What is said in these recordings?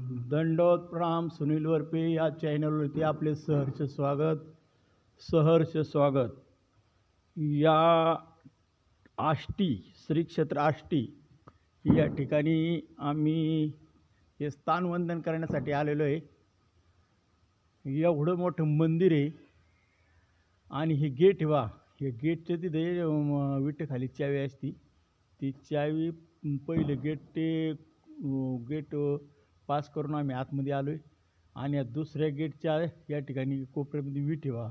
दंडोत प्रणाम सुनील वरपे या चॅनलवरती आपले सहर्ष स्वागत. सहर्ष स्वागत. या आष्टी श्री क्षेत्र आष्टी या ठिकाणी आम्ही हे स्थानवंदन करण्यासाठी आलेलो आहे. एवढं मोठं मंदिर आहे. आणि हे गेट वा हे गेटच्या तिथे अं, विटेखाली चावी असती. ती चावी पहिले गेट ते गेट पास करून आम्ही आतमध्ये आलो आहे आणि या दुसऱ्या गेटच्या या ठिकाणी कोपऱ्यामध्ये विटे व्हा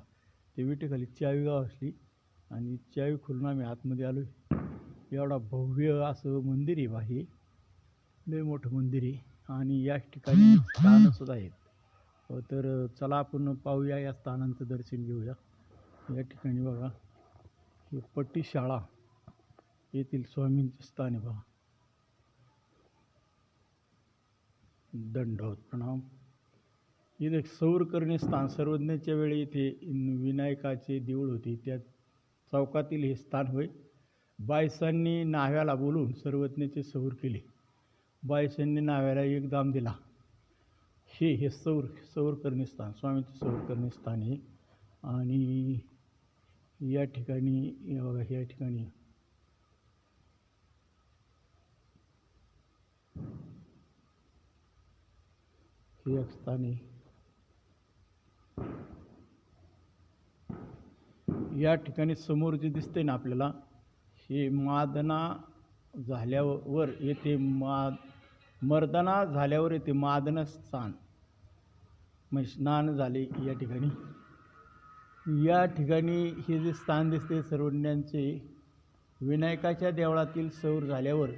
ते विटेखाली चावी गाव असली आणि चावी खोलून आम्ही आतमध्ये आलो आहे एवढा भव्य असं मंदिर आहे बा हे. लय मोठं मंदिर आहे. आणि या ठिकाणी स्थानंसुद्धा आहेत. तर चला आपण पाहूया या स्थानांचं दर्शन घेऊया. या ठिकाणी बघा हे पट्टी शाळा येथील स्वामींचे स्थान आहे बघा दंडवत प्रणाम. इथे सौर स्थान सर्वज्ञाच्या वेळी इथे विनायकाचे देऊळ होते. त्या चौकातील हे स्थान होय. बायसांनी नाव्याला बोलून सर्वज्ञाचे सौर केले. बायसांनी नाव्याला एक दाम दिला. हे हे सौर सौर स्थान स्वामीचे सौरकर्णी स्थान आहे. आणि या ठिकाणी बघा या ठिकाणी एक स्थानी या ठिकाणी समोर जे दिसते ना आपल्याला हे मादना झाल्यावर येथे मा मर्दना झाल्यावर येथे मादन स्थान म्हणजे स्नान झाले या ठिकाणी. या ठिकाणी हे जे स्थान दिसते सर्वज्ञांचे विनायकाच्या देवळातील सौर झाल्यावर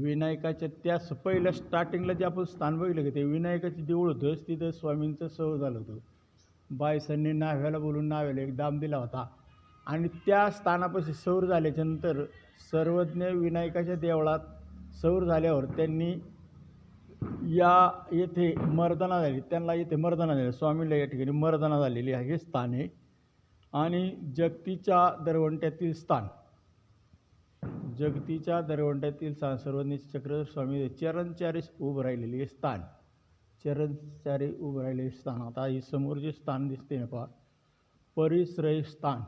विनायकाच्या त्या पहिलं स्टार्टिंगला जे आपण स्थान बघितलं की ते विनायकाचं देऊळ होतं तिथं स्वामींचं सौर झालं होतं. बायसांनी नाव्याला बोलून नाव्याला एक दाम दिला होता. आणि त्या स्थानापाशी सौर झाल्याच्यानंतर सर्वज्ञ विनायकाच्या देवळात सौर झाल्यावर त्यांनी या येथे मर्दना झाली. त्यांना येथे मर्दना झाली. स्वामीला या ठिकाणी मर्दना झालेली आहे हे स्थान आहे आणि जगतीच्या दरवंट्यातील स्थान. जगतीच्या दरवंट्यातील स्थान चक्र स्वामी चरणचारीस उभं राहिलेले हे स्थान. चरणचारी उभं राहिलेले स्थान. आता ही समोर जे स्थान दिसते ना पहा. परिश्रय स्थान.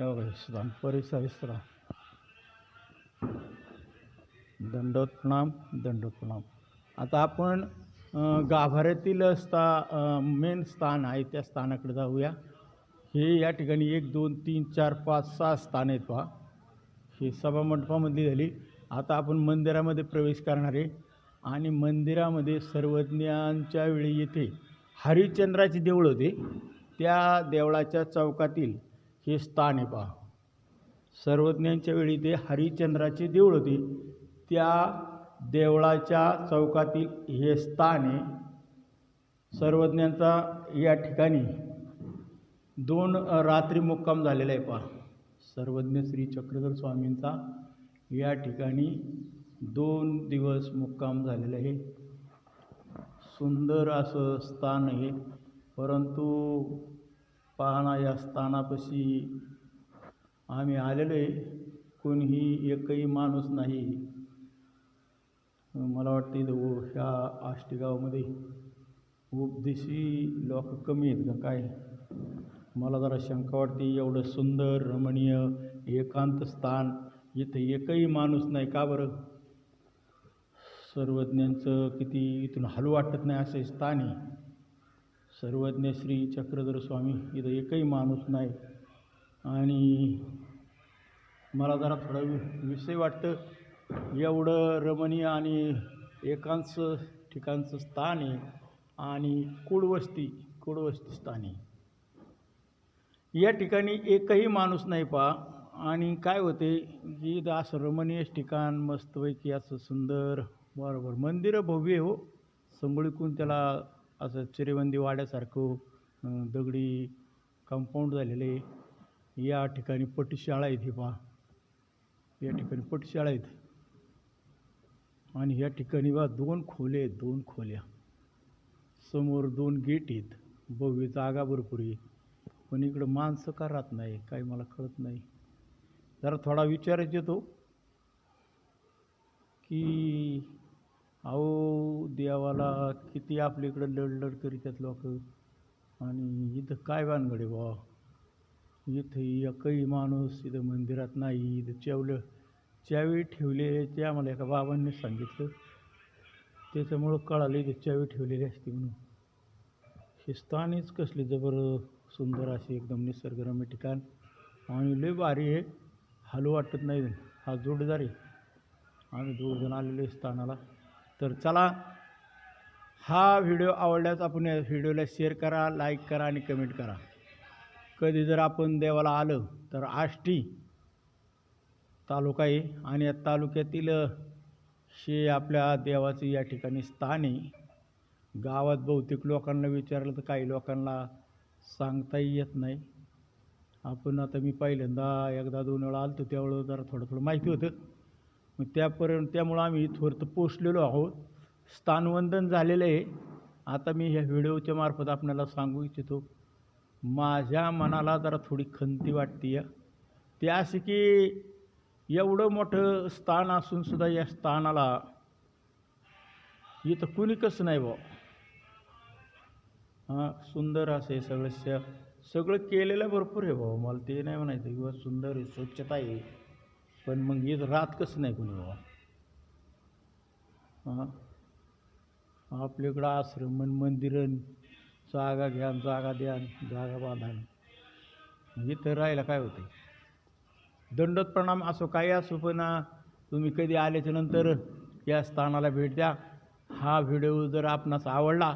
हे स्थान परिश्रय स्थान. दंडोत प्रणाम दंडोत प्रणाम आता आपण गाभाऱ्यातील स्था मेन स्थान आहे त्या स्थानाकडे जाऊया. हे या ठिकाणी एक दोन तीन चार पाच सहा स्थान आहेत पहा. ही सभा मंडपामधली झाली. आता आपण मंदिरामध्ये प्रवेश करणार आहे. आणि मंदिरामध्ये सर्वज्ञांच्या वेळी येथे हरिश्चंद्राचे देऊळ होते. त्या देवळाच्या चौकातील हे स्थान आहे पहा. सर्वज्ञांच्या वेळी ते हरिश्चंद्राचे देऊळ होते. त्या देवळाच्या चौकातील हे स्थान आहे. सर्वज्ञांचा या ठिकाणी दोन रात्री मुक्काम झालेला आहे पहा. सर्वज्ञ श्री चक्रधर स्वामींचा या ठिकाणी दोन दिवस मुक्काम झालेला आहे. सुंदर असं स्थान आहे. परंतु पाहणा या स्थानापाशी आम्ही आलेलो आहे. कोणीही एकही माणूस नाही. मला वाटते इथं ह्या आष्टी गावामध्ये उपदेशी लोक कमी आहेत का? काय? मला जरा शंका वाटते एवढं सुंदर रमणीय एकांत स्थान इथं एकही माणूस नाही. का बरं? सर्वज्ञांचं किती इथून हलू वाटत नाही असं स्थान आहे. सर्वज्ञ श्री चक्रधर स्वामी इथं एकही माणूस नाही. आणि मला जरा थोडा वि- विषय वाटतं एवढं रमणीय आणि एकांच ठिकाणचं स्थान आहे आणि कुडवस्ती कुडवस्ती स्थान आहे. या ठिकाणी एकही माणूस नाही पहा. आणि काय होते की असं रमणीय ठिकाण मस्तपैकी असं सुंदर बरोबर. मंदिरं भव्य आहे हो. संगळीकून त्याला असं चिरेबंदी वाड्यासारखं दगडी कंपाऊंड झालेलं. आहे या ठिकाणी पटशाळा आहे इथे पहा. या ठिकाणी पटशाळा आहेत आणि या ठिकाणी बा दोन खोले आहेत दोन खोल्या. समोर दोन गेट आहेत. भव्य जागा भरपूर आहे. पण इकडं माणसं का राहत नाही काही मला कळत नाही. जरा थोडा विचारच येतो की अहो देवाला किती आपल्याकडं लढलढ करीतात लोक. आणि इथं काय भानगडे बा इथं एकही माणूस इथं मंदिरात नाही इथं चेवलं चावी ठेवले ते आम्हाला एका बाबांनी सांगितलं. त्याच्यामुळं कळालं इथं चावी ठेवलेली असते म्हणून. हे स्थानीच कसले जबर सुंदर अशी एकदम निसर्गरम्य ठिकाण. आणि लय भारी आहे. हलू वाटत नाही. हा जोडदार आहे. आम्ही दोघजण आलेलो आहे स्थानाला. तर चला हा व्हिडिओ आवडल्यास आपण या व्हिडिओला शेअर करा लाईक करा आणि कमेंट करा. कधी जर आपण देवाला आलं तर आष्टी तालुका आहे आणि या तालुक्यातील शे आपल्या देवाचं या ठिकाणी स्थान आहे. गावात बहुतेक लोकांना विचारलं तर काही लोकांना सांगताही येत नाही. आपण आता मी पहिल्यांदा एकदा दोन वेळा आलो त्यावेळं त्यावेळेला जरा थोडं थोडं माहिती होतं. मग त्यापर्यंत त्यामुळं आम्ही थोडं पोचलेलो आहोत. स्थानवंदन झालेलं आहे. आता मी ह्या व्हिडिओच्या मार्फत आपल्याला सांगू इच्छितो माझ्या मनाला जरा थोडी खंती वाटते ते असे की एवढं मोठं स्थान असूनसुद्धा या स्थानाला इथं कुणी कसं नाही बुवा. हां सुंदर असे सगळं श सगळं केलेलं भरपूर आहे भाऊ. मला ते नाही म्हणायचं किंवा सुंदर आहे स्वच्छता आहे. पण मग इथं राहत कसं नाही कोणी बाबा हां? आपल्याकडं आश्रम आणि मंदिरं जागा घ्या जागा द्या जागा बांधा इथं राहायला काय होतं दंडोत प्रणाम असो काही असो पण तुम्ही कधी आल्याच्यानंतर या स्थानाला भेट द्या. हा व्हिडिओ जर आपणास आवडला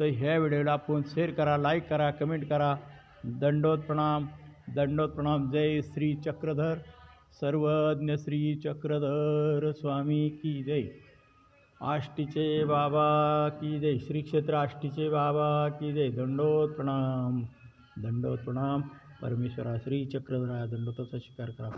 तर ह्या व्हिडिओला आपण शेअर करा लाईक करा कमेंट करा. दंडोत प्रणाम. दंडोत प्रणाम. जय श्री चक्रधर. सर्वज्ञ श्री चक्रधर स्वामी की जय. आष्टीचे बाबा की जय. श्री क्षेत्र आष्टीचे बाबा की जय. दंडोत प्रणाम. दंडोत प्रणाम. परमेश्वरा श्री चक्रधरा दंडोताचा स्वीकार करा.